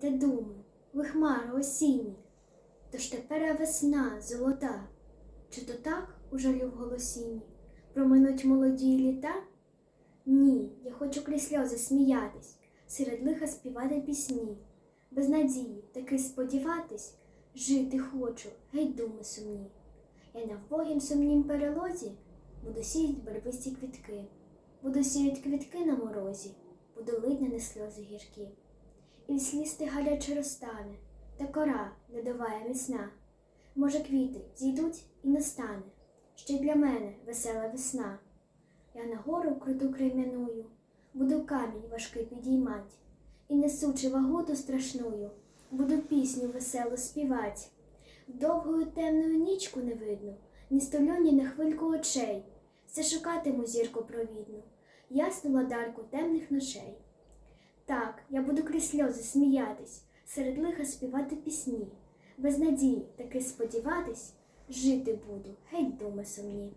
та думи, ви хмари осінні, Тож тепер весна золота, чи то так у жалю в голосінні проминуть молоді літа? Ні, я хочу крізь сльози сміятись, серед лиха співати пісні, без надії таки сподіватись, жити хочу, геть думи сумні. Я на вбогім сумнім перелозі буду сіять барвисті квітки, буду сіять квітки на морозі, буду лить на не сльози гіркі. І від слізти гаряче розтане, та кора ледовая міцна. Може, квіти зійдуть і настане, ще й для мене весела весна. Я на гору круту крем'яную, буду камінь важкий підіймать, і несучи ваготу страшную, буду пісню веселу співать. Довгою темною нічку не видно, ні столю, ні на хвильку очей. Все шукатиму зірку провідну, ясну ладарку темних ночей. Я буду крізь сльози сміятись, серед лиха співати пісні, без надії таки сподіватись, жити буду, геть думи сумні.